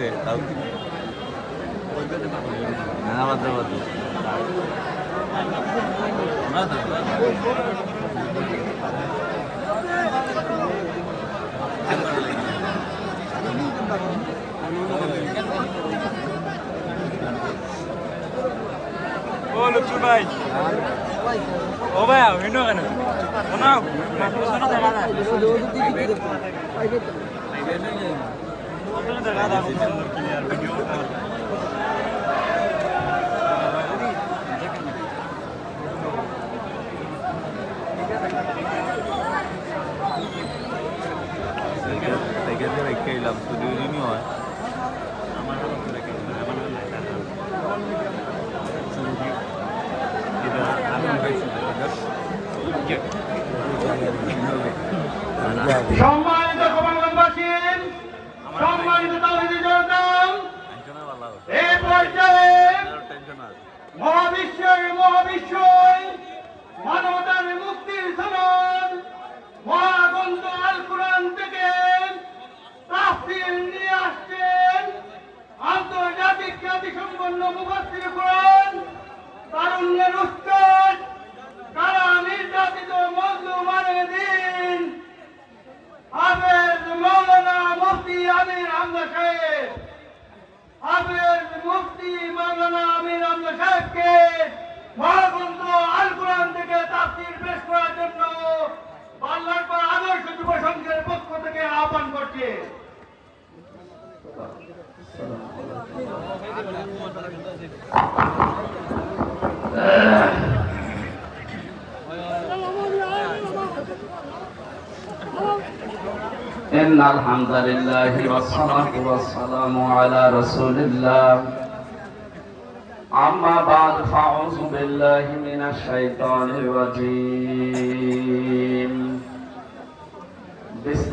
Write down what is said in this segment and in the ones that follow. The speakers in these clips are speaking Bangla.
আছে তাও ও লুচু ভাই ও ভাই ভিন্ন কেন শোনাও শোনা দেখা যায় They get the like love to do সম্পন্ন মুফাসসির কোরআন তারুণ্যের উস্তাদ কারা নির্যাতিত মজলুমানের দিন? হাফেজ মৌলানা মুফতি আমির হামজা সাহেব। হাফেজ মুফতি মৌলানা আমির হামজা সাহেবকে মহাগ্রন্থ আল কোরআন থেকে তাফসীর পেশ করার জন্য বাংলার পর আদর্শ যুব সংঘের পক্ষ থেকে আহ্বান করছে। إن الحمد لله والصلاة والسلام على رسول الله أما بعد فأعوذ بالله من الشيطان الرجيم بسم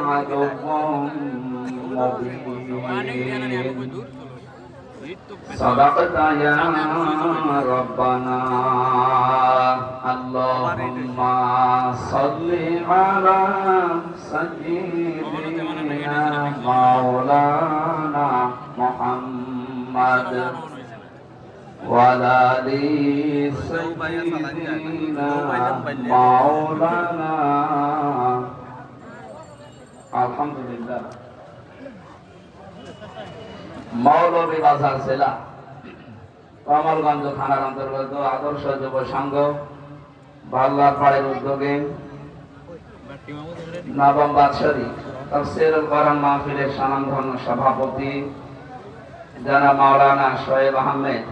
لكم عدو مبين صدقت يا ربنا اللهم صل على سيدنا مولانا محمد وعلى آل سيدنا مولانا আলহামদুলিল্লাহ। মৌলবী বাজার জেলা। কমলগঞ্জ থানার অন্তর্গত আদর্শ যুব সংঘ বাল্লার পাড়ের উদ্যোগে নবম বাৎসরী তফসির করম মাহফিলের স্বনামধন্য সভাপতি জানা মাওলানা শোয়েব আহমেদ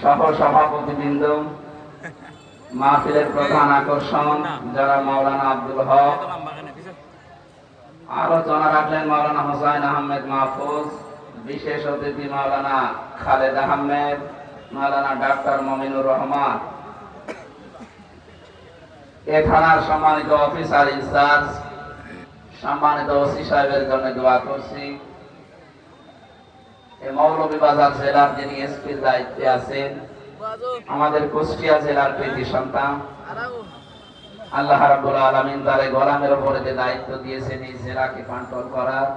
সহ সভাপতি বৃন্দ মাহফিলের প্রধান আকর্ষণ যারা মাওলানা আব্দুল হক আলোচনা রাখলেন মাওলানা হোসাইন আহমেদ মাহফুজ, বিশেষ অতিথি মাওলানা খালেদ আহমেদ, মাওলানা ডাক্তার মমিনুর রহমান। এ থানার সম্মানিত অফিসার ইনচার্জ সম্মানিত ওসি সাহেবের জন্য দোয়া করছি। মৌলভীবাজার জেলার যিনি এসপির দায়িত্বে আছেন, আমাদের কুষ্টিয়া জেলার কৃতি সন্তান। আল্লাহ রাব্বুল আলামিন তারে গোলামের উপরে যে দায়িত্ব দিয়েছেন এই জেলাকে কন্ট্রোল করার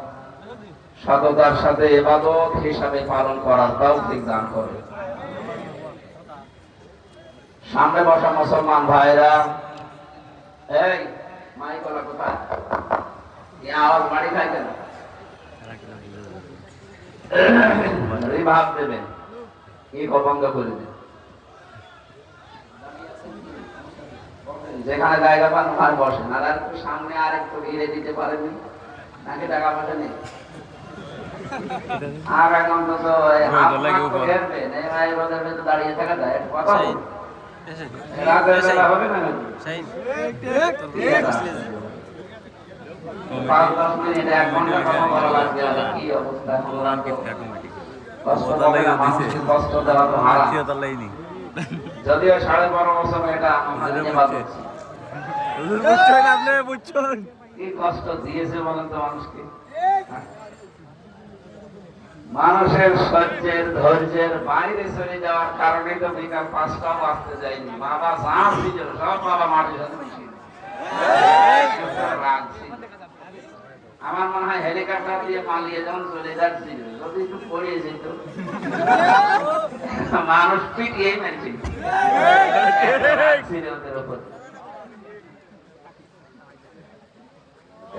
সততার সাথে ইবাদত হিসাবে পালন করার তৌফিক দান করে সামনে বসা মুসলমান ভাইরা, এই মাইকলা কোথায়? এই আওয়াজ বাড়ি খাই কেন? রিভাব দেবেন, কি বন্ধ করে দেবেন? যেখানে জায়গা পান ওখানে বসেন আর একটু সামনে আর একটু ঘিরে দিতে পারেননি নাকি টাকা পয়সা নেই আর এখন তো ভেতর দাঁড়িয়ে থাকা যায়, কথা বলুন। রাতের বেলা হবে না নাকি? ঠিক আছে। পাঁচ দশ মিনিট, এক ঘণ্টা কথা বলা লাগবে, কি অবস্থা? কোরআন কিতা কমিটি কষ্ট দেওয়া তো হারাম। যদিও সাড়ে বারো বছর এটা আমরা বুঝছেন আপনি বুঝছেন। কি কষ্ট দিয়েছে বলেন তো মানুষকে? মানুষের সহ্যের ধৈর্যের বাইরে চলে যাওয়ার কারণে তো বিকাল পাঁচটাও বাঁচতে যায়নি। বাবা যা ছিল সব বাবা মাটির সাথে মিশিয়ে দিয়েছে। রাগ ছিল। আমার মনে হয় হেলিকপ্টার দিয়ে পালিয়ে যখন চলে যাচ্ছিল, যদি একটু পড়িয়ে যেত। মানুষ পিটিয়ে মেরেছে। ছিল ওদের উপর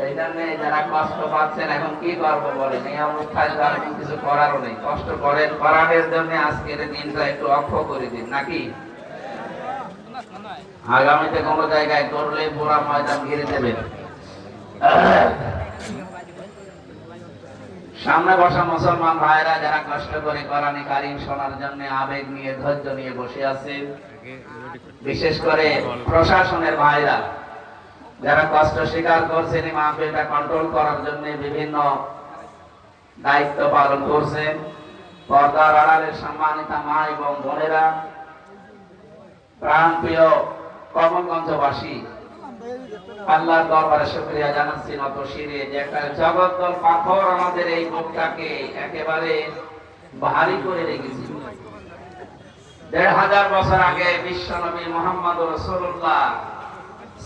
এই জন্য যারা কষ্ট পাচ্ছেন, এখন কি করব বলেন? জন্য দিনটা একটু অক্ষ করে দিন, নাকি? আগামীতে কোন জায়গায় করলে পুরা ময়দান ঘিরে দেবেন। সামনে বসা মুসলমান ভাইরা যারা কষ্ট করে কোরআনে কারিম শোনার জন্য আবেগ নিয়ে, ধৈর্য নিয়ে বসে আছে বিশেষ করে প্রশাসনের ভাইরা, যারা কষ্ট স্বীকার করছেন এই মাহফিলটা কন্ট্রোল করার জন্য বিভিন্ন দায়িত্ব পালন করছেন। পর্দার আড়ালের সম্মানিত মা এবং বোনেরা, প্রাণপ্রিয় কমলগঞ্জবাসী আল্লাহর দরবারে শুকরিয়া জানাচ্ছি নত শিরে যে একটা জগদ্দল পাথর আমাদের এই বুকটাকে একেবারে ভারী করে রেখেছিল দেড় হাজার বছর আগে বিশ্বনবী মোহাম্মদ রসুল্লাহ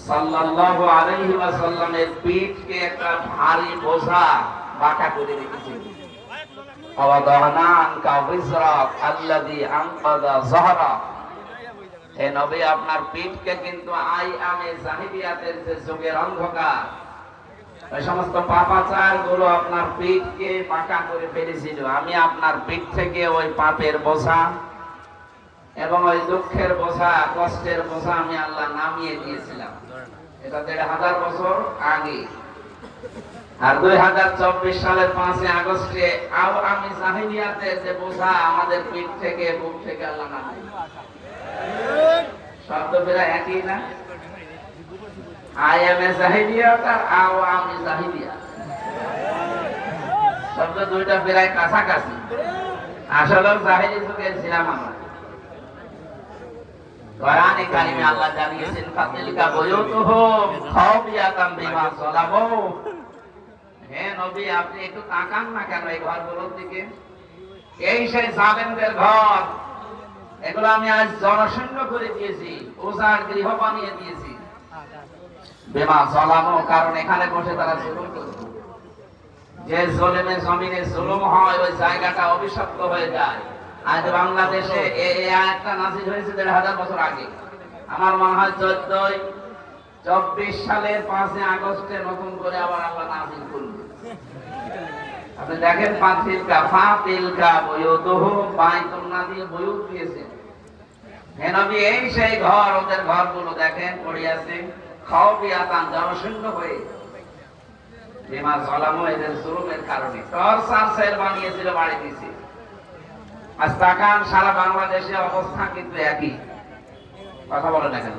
সাল্লাল্লাহু আলাইহি ওয়াসাল্লামের পিঠকে একটা ভারী বোঝা বাঁকা করে রেখেছিল আওয়াদানা আনকা বিজরাক আল্লাযী আনকাযা যাহরাক হে নবী, আপনার পিঠকে কিন্তু আই যে যুগের অন্ধকার, ওই সমস্ত পাপাচারগুলো আপনার পিঠকে পাকা করে ফেলেছিল। আমি আপনার পিঠ থেকে ওই পাপের বোঝা এবং ওই দুঃখের বোঝা, কষ্টের বোঝা আমি আল্লাহ নামিয়ে দিয়েছিলাম। এটা দেড় হাজার বছর আগে। আর দুই হাজার চব্বিশ সালের পাঁচই আগস্টে আমি জাহিলিয়াতের যে বোঝা আমাদের পিঠ থেকে, বুক থেকে আল্লাহ নামিয়ে শব্দ পেরা একই না? এ জাহিলিয়াত আর আও আমি জাহিলিয়া শব্দ দুইটা প্রায় কাছাকাছি। আসলে জাহিলি যুগের ছিলাম আমরা। আপনি একটু তাকান না কেন এই ঘরগুলোর দিকে? এই সেই জালেমদের ঘর। এগুলো আমি আজ জনশূন্য করে দিয়েছি, ওজার গৃহ বানিয়ে দিয়েছি। বেমা জলামো কারণ এখানে বসে তারা জুলুম করছে যে জলেমে জমিনে জুলুম হয়, ওই জায়গাটা অভিশপ্ত হয়ে যায়। আজ বাংলাদেশে এই নাজিল হয়েছে দেড় হাজার বছর আগে। আমার মনে হয় চোদ্দই চব্বিশ সালের পাঁচই আগস্টে নতুন করে আবার আল্লাহ নাজিল করবে। আপনি দেখেন পাঁচিলকা ফাতিলকা দিয়েছে। এই সেই ঘর, ওদের ঘরগুলো দেখেন বিয়াতান জনশূন্য হয়ে। এদের জুলুমের কারণে। টর্চার সেল বানিয়েছিল, বাড়ি দিছে। আজ তাকান, সারা বাংলাদেশে অবস্থা কিন্তু একই। কথা বলে না কেন?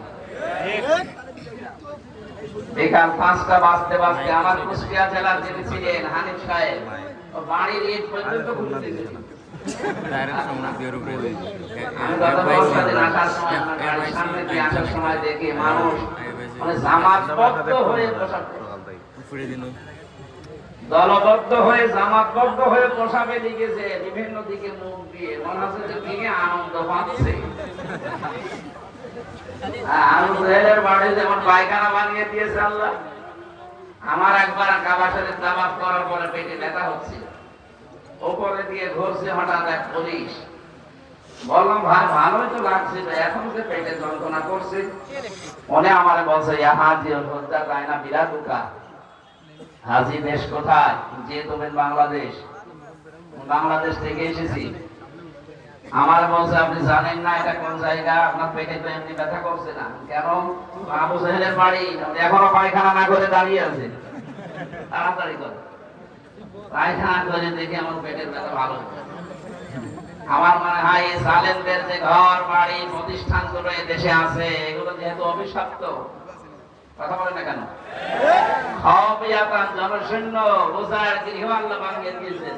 বিকাল পাঁচটা বাজতে বাজতে আমার কুষ্টিয়া জেলার যিনি ছিলেন হানিফ সাহেব ও বাড়ির ইট পর্যন্ত ঘুরতে মানে হয়ে দলবদ্ধ হয়ে জামাতবদ্ধ হয়ে পোশাকে লিখেছে বিভিন্ন দিকে মুখ দিয়ে মনে হচ্ছে যে আনন্দ পাচ্ছে আমার একবার দাবাত করার পরে পেটে ব্যথা হচ্ছে। ওপরে দিয়ে ঘুরছে হঠাৎ এক পুলিশ। বললাম, ভাই, ভালোই তো লাগছে এখন যে পেটে যন্ত্রণা করছে। মনে আমার বলছে হাজি হত্যা যায় না হাজি দেশ কোথায়? যে তুমি বাংলাদেশ বাংলাদেশ থেকে এসেছি। আমার বলছে আপনি জানেন না এটা কোন জায়গা, আপনার পেটে তো এমনি ব্যথা করছে না। কেন? আবু সাহেবের বাড়ি এখনও পায়খানা না করে দাঁড়িয়ে আছে। তাড়াতাড়ি করে পায়খানা করে দেখে আমার পেটের ব্যথা ভালো আমার মনে হয় এই সালেমদের যে ঘর, বাড়ি প্রতিষ্ঠানগুলো এই দেশে আছে, এগুলো যেহেতু অভিশপ্ত, কথা বলে না কেন? জনশূন্য রোজার গৃহ আল্লাহ বানিয়ে দিয়েছেন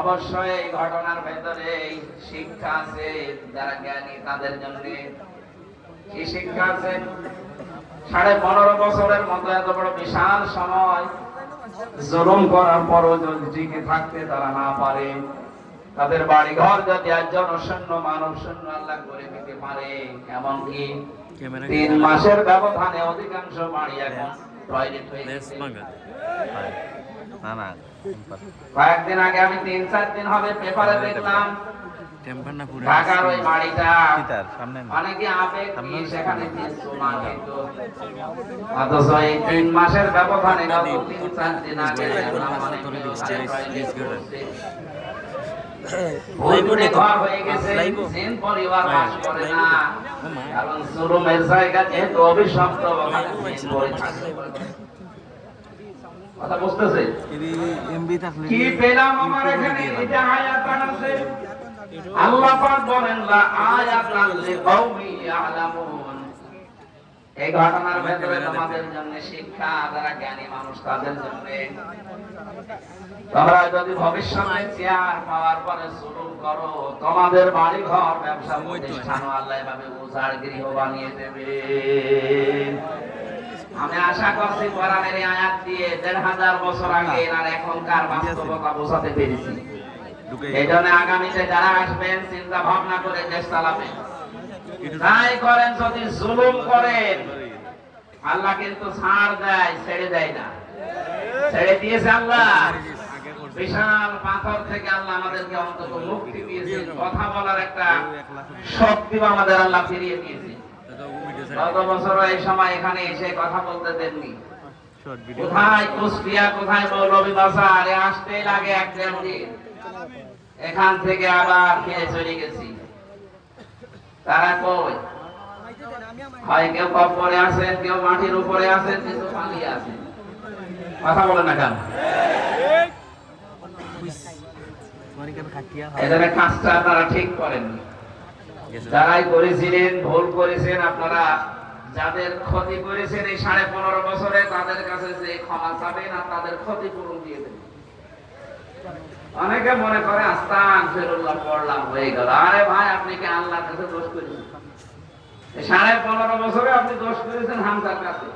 অবশ্যই ঘটনার ভেতরে শিক্ষা আছে যারা জ্ঞানী তাদের জন্য। কি শিক্ষা আছে? সাড়ে পনেরো বছরের মতো এত বড় বিশাল সময় জুলুম করার পরও যদি টিকে থাকতে তারা না পারে। তাদের বাড়ি ঘর যদি একজন শূন্য মানব শূন্য আল্লাহ করে দিতে পারে এমনকি তিন মাসের ব্যবধানে অধিকাংশ বাড়ি এখন টয়লেট হয়ে গেছে। না না। কয়েকদিন আগে আমি তিন চার দিন হবে পেপারে দেখলাম ঢাকার ওই বাড়িটা পিতার সামনে অনেকে আবেগ নিয়ে সেখানে তিনশো মানিত অথচ এই তিন মাসের ব্যবধানে গত তিন চার দিন আগে দেখলাম ঘর হয়ে গেছে, জিন পরিবার বাস করে না। কারণ জুলুমের জায়গা যেহেতু অভিশপ্ত, ওখানে জিন। কথা বুঝতেছে কি পেলাম আমার এখানে? যে আয়াতান আছে আল্লাহ পাক বলেন লা আয়াতান লিকাউমি ইয়ালামুন। এই ঘটনার ভেতরে তোমাদের জন্য শিক্ষা যারা জ্ঞানী মানুষ তাদের জন্য। তোমরা যদি ভবিষ্যতে চেয়ার পাওয়ার পরে শুরু করো তোমাদের বাড়ি ঘর ব্যবসা প্রতিষ্ঠান আল্লাহ এভাবে উজাড় গৃহ বানিয়ে দেবে আমি আশা করছি কোরআনের আয়াত দিয়ে দেড় হাজার বছর আগে আর এখনকার বাস্তবতা বোঝাতে পেরেছি। এই জন্য আগামীতে যারা আসবেন, চিন্তা ভাবনা করে দেশ চালাবেন। তাই করেন, যদি জুলুম করেন, আল্লাহ কিন্তু ছাড় দেয়, ছেড়ে দেয় না। ছেড়ে দিয়েছে আল্লাহ। বিশাল পাথর থেকে আল্লাহ আমাদেরকে অন্তত মুক্তি দিয়েছে কথা বলার একটা শক্তি আমাদের আল্লাহ ফিরিয়ে দিয়েছে গত বছর এই সময় এখানে এসে কথা বলতে দেননি। কোথায় কুষ্টিয়া কোথায় বাজার? আসতেই লাগে এক দেড় দিন এখান থেকে আবার ফিরে চলে গেছি। তারা কই? হয় কেউ কবরে আছেন কেউ মাটির উপরে আছেন কিন্তু পালিয়ে আছেন কথা বলেন না কেন? কাজটা আপনারা ঠিক করেননি। যারাই করেছিলেন, ভুল করেছেন, আপনারা যাদের ক্ষতি করেছেন এই সাড়ে পনেরো বছরে, তাদের কাছে যে ক্ষমা চাবেন আর তাদের ক্ষতিপূরণ দিয়ে দেবেন। অনেকে মনে করে, আস্তান ফেরুল্লাহ, পড়লাম, হয়ে গেল। আরে ভাই, আপনি কি আল্লাহর কাছে দোষ করেছেন? সাড়ে পনেরো বছরে আপনি দোষ করেছেন হামসার কাছে।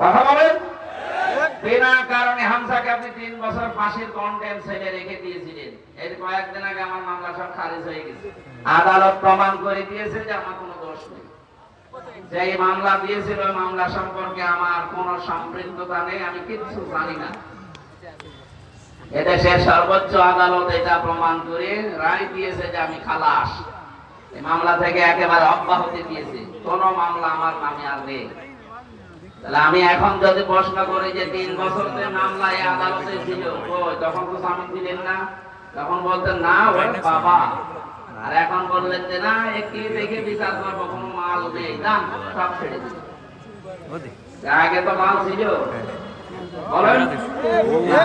কথা বলেন? বিনা কারণে হামসাকে আপনি তিন বছর ফাঁসির কন্টেন্ট ছেলে রেখে দিয়েছিলেন। এর কয়েকদিন আগে আমার মামলা সব খারিজ হয়ে গেছে। আদালত প্রমাণ করে দিয়েছে যে আমার কোনো দোষ নেই। যে এই মামলা দিয়েছিল মামলা সম্পর্কে আমার কোনো সম্পৃক্ততা নেই, আমি কিচ্ছু জানি না। এদেশের সর্বোচ্চ আদালত এটা প্রমাণ করে রায় দিয়েছে যে আমি খালাস। এই মামলা থেকে একেবারে অব্যাহতি দিয়েছে। কোনো মামলা আমার নামে আর নেই। তাহলে আমি এখন যদি প্রশ্ন করি যে তিন বছর যে মামলা এই আদালতে ছিল তখন তো স্বামী দিলেন না। তখন বলতেন না ওর বাবা। আর এখন বললেন যে না একটি দেখে বিচার করব? কোনো মাল নেই। দাম সব ছেড়ে ওদে আগে তো মাল ছিল। বলেন।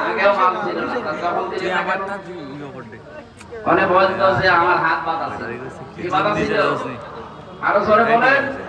আগেও মাল ছিল না তখন মনে বলতো যে আমার হাত বাঁধা ছিল। কি বাঁধা ছিল? আরও বলেন এটা ছবি তুলে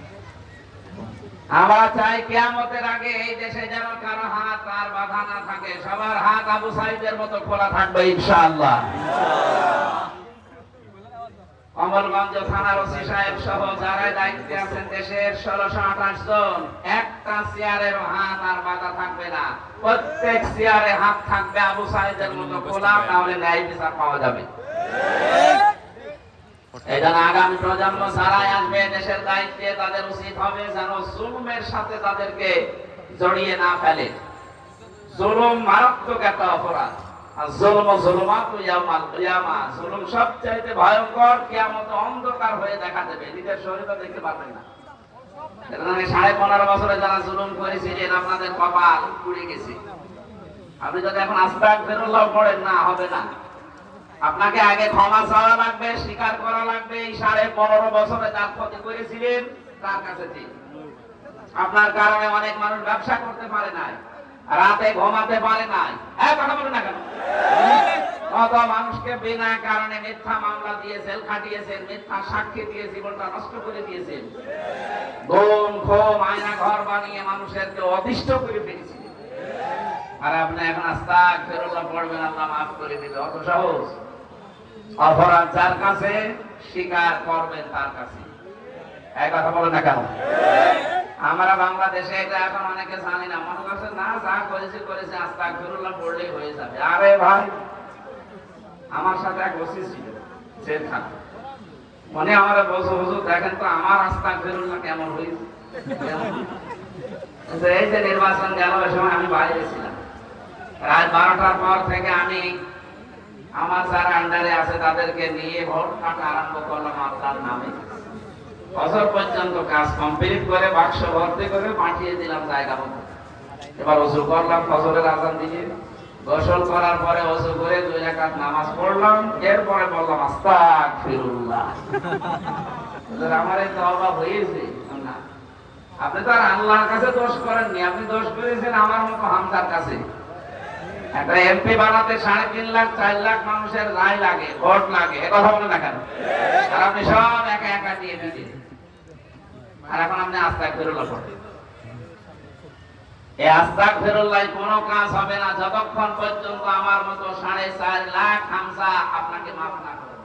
আমরা চাই কেয়ামতের আগে এই দেশে যেন কারও হাত আর বাধা না থাকে। সবার হাত আবু সাইদের মতো খোলা থাকবে, ইনশাআল্লাহ। কমলগঞ্জ থানার ওসি সাহেব সহ যারা দায়িত্বে আছেন, দেশের ষোলোশো আঠাশ জন, একটা চেয়ারের হাত আর বাধা থাকবে না। প্রত্যেক চেয়ারে হাত থাকবে আবু সাহেদের মতো খোলা, তাহলে ন্যায় বিচার পাওয়া যাবে। এই জন্য আগামী প্রজন্ম আসবে দেশের দায়িত্বে, তাদের উচিত হবে যেন জুলুমের সাথে তাদেরকে জড়িয়ে না ফেলে। জুলুম মারাত্মক একটা অপরাধ। আর জুলুম সবচাইতে ভয়ঙ্কর অন্ধকার হয়ে দেখা দেবে। নিজের শরীরও দেখতে পারবেন না। সাড়ে পনেরো বছরে যারা জুলুম করেছিলেন আপনাদের কপাল পুড়ে গেছে। আপনি যদি এখন আস্তাক ফেরুল্লাহ পড়েন, না, হবে না। আপনাকে আগে ক্ষমা চাওয়া লাগবে, স্বীকার করা লাগবে। এই সাড়ে পনেরো বছরে যার ক্ষতি করেছিলেন, তার কাছে আপনার কারণে অনেক মানুষ ব্যবসা করতে পারে নাই, রাতে ঘুমাতে পারে নাই। এক কথা বলুন না কেন? কত মানুষকে বিনা কারণে মিথ্যা মামলা দিয়ে জেল খাটিয়েছেন, মিথ্যা সাক্ষী দিয়ে জীবনটা নষ্ট করে দিয়েছেন। গুম, খুম, আয়না, ঘর বানিয়ে মানুষেরকে অতিষ্ঠ করে ফেলেছিলেন আর আপনি এখন আস্তাক ফেরুল্লাহ পড়বেন, আল্লাহ মাফ করে দিবে। অত সহজ। অপরাধ যার কাছে স্বীকার করবেন তার কাছে। এক কথা বলেন না কেন? আমরা বাংলাদেশে এটা এখন অনেকে জানি না। মনে করছে না, যা করেছে করেছে আস্তাক ফেরুল্লাহ পড়লেই হয়ে যাবে। আরে ভাই, আমার সাথে এক ওসি ছিল, জেলখানা। মনে আমার বসে হুজুর, দেখেন তো আমার আস্তাক ফেরুল্লাহ কেমন হয়েছে? এই যে নির্বাচন গেল, ওই সময় আমি বাইরে ছিলাম রাত বারোটার পর থেকে আমি আমার যারা আন্ডারে আছে তাদেরকে নিয়ে ভোট কাটা আরম্ভ করলাম আল্লাহর নামে। বছর পর্যন্ত কাজ কমপ্লিট করে বাক্স ভর্তি করে পাঠিয়ে দিলাম জায়গা মতো। এবার ওষু করলাম ফসলের আজান দিয়ে। গোসল করার পরে ওষু করে দুই রাকাত নামাজ পড়লাম। এরপরে বললাম আস্তাক আমার এই তওবা হয়েছে আপনি তো আর আল্লাহর কাছে দোষ করেননি। আপনি দোষ করেছেন আমার মতো হামদার কাছে। একটা এমপি বানাতে সাড়ে তিন লাখ, চার লাখ মানুষের রায় লাগে, ভোট লাগে। কথা বলে না কেন আর আপনি সব একা একা দিয়ে আর এখন আপনি আস্তাক ফেরুল্লাহ এই আস্তাক ফেরুল্লাহ, কোনো কাজ হবে না। যতক্ষণ পর্যন্ত আমার মতো সাড়ে চার লাখ হামসা আপনাকে মাফ না করে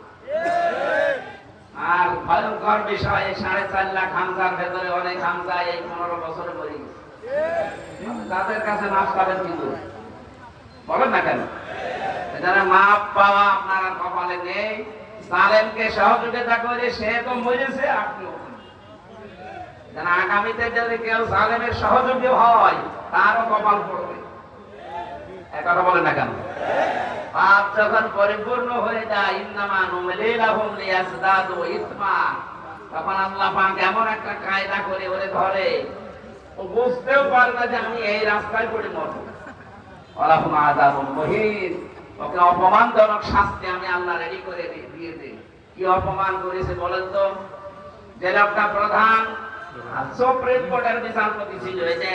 আর ভয়ঙ্কর বিষয় সাড়ে চার লাখ হামসার ভেতরে অনেক হামসা এই পনেরো বছরে মরে তাদের কাছে মাফ পাবেন কিন্তু। বলেন না কেন? যারা মাপ পাওয়া আপনার কপালে নেই। সালেমকে সহযোগিতা করে সে তো মরেছে, আপনিও যেন আগামীতে যদি কেউ সালেমের সহযোগী হয়, তারও কপাল পড়বে। এ কথা বলেন না কেন? পাপ যখন পরিপূর্ণ হয়ে যায়, ইন্নামা নুমলিলাহুম লিয়াজদাদু ইসমা। তখন আল্লাহ পাক এমন একটা কায়দা করে ওরে ধরে। ও বুঝতেও পারে না যে আমি এই রাস্তায় পড়ে মরবো। আযাবুন মুহিন। ওকে অপমানজনক শাস্তি আমি আল্লাহ রেডি করে দিয়ে দিই। কি অপমান করেছে বলেন তো? যে লোকটা প্রধান সুপ্রিম কোর্টের বিচারপতি ছিল, এই যে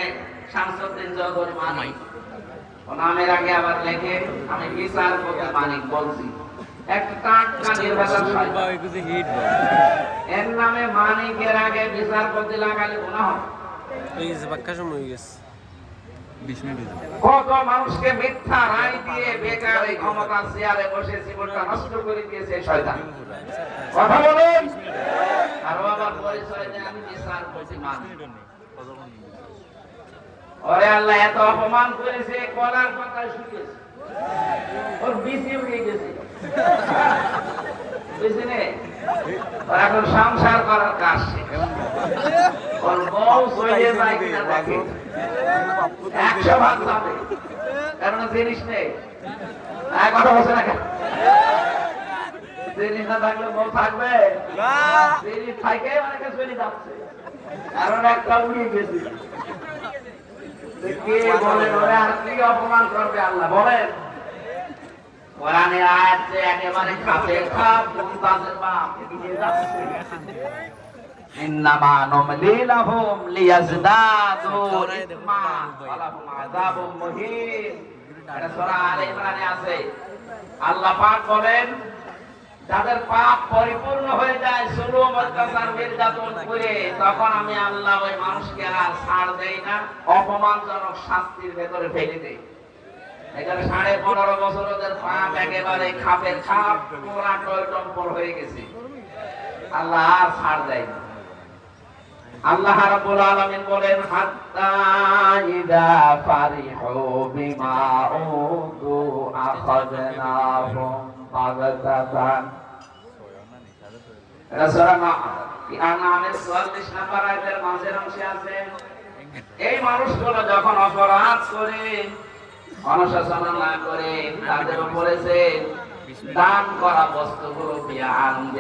মানিক। ও নামের আগে আবার লেখে, আমি বিচারপতি মানিক বলছি। একটা নির্বাচন এর নামে মানিকের আগে বিচারপতি লাগালে গুনাহ। এই যে হয়ে গেছে। কত মানুষকে মিথ্যা রায় দিয়ে বেকার এই ক্ষমতা চেয়ারে বসে জীবনটা নষ্ট করে দিয়েছে শয়তান। কথা বলুন। আর ও আবার পরিচয় দেয়, আমি বিচারপতি মানি। ওরে আল্লাহ, এত অপমান করেছে কলার পাতায় শুকিয়েছে। ওর বিসি উড়ে গেছে। বুঝলি এখন সংসার করার কাজ। ওর বউ চলে যায় কিনা দেখে। একশো ভাগ যাবে কারণ জিনিস নেই কথা বলছে না জিনিস না থাকলে বউ থাকবে। জিনিস থাকে, অনেকে চলে যাচ্ছে। কারণ একটা উড়িয়ে গেছে। কে বলে ওরা আর অপমান করবে আল্লাহ? বলেন। কোরআনে আয়াত একেবারে খাপে খাপ বাপ এগিয়ে যাচ্ছে। ইন্নামা নুমলি লিয়াজদাদু ইসমা ওয়া আযাবুম মুহিন। এটা সূরা আলে ইমরানে আছে। আল্লাহ পাক বলেন যাদের পাপ পরিপূর্ণ হয়ে যায় নির্যাতন করে তখন আমি আল্লাহ ওই মানুষকে আর ছাড় দেই না অপমানজনক শাস্তির ভেতরে ফেলে দেই। এখানে সাড়ে পনেরো বছর ওদের পাপ একেবারে খাপের খাপ পুরা টলটম্পর হয়ে গেছে। আল্লাহ আর ছাড় দেয় না। আল্লাহ রাব্বুল আলামিন বলেন ফারিহু বিমা উতু আখাযনাহুম বাগতাতান। এটা সূরা আনামের 44 নম্বর আয়াতের মাঝের অংশে আছে। এই মানুষগুলো যখন অপরাধ করে, অনুশাসন না করে তাদের উপরে দান করা বস্তুগুলো দিয়ে আনন্দ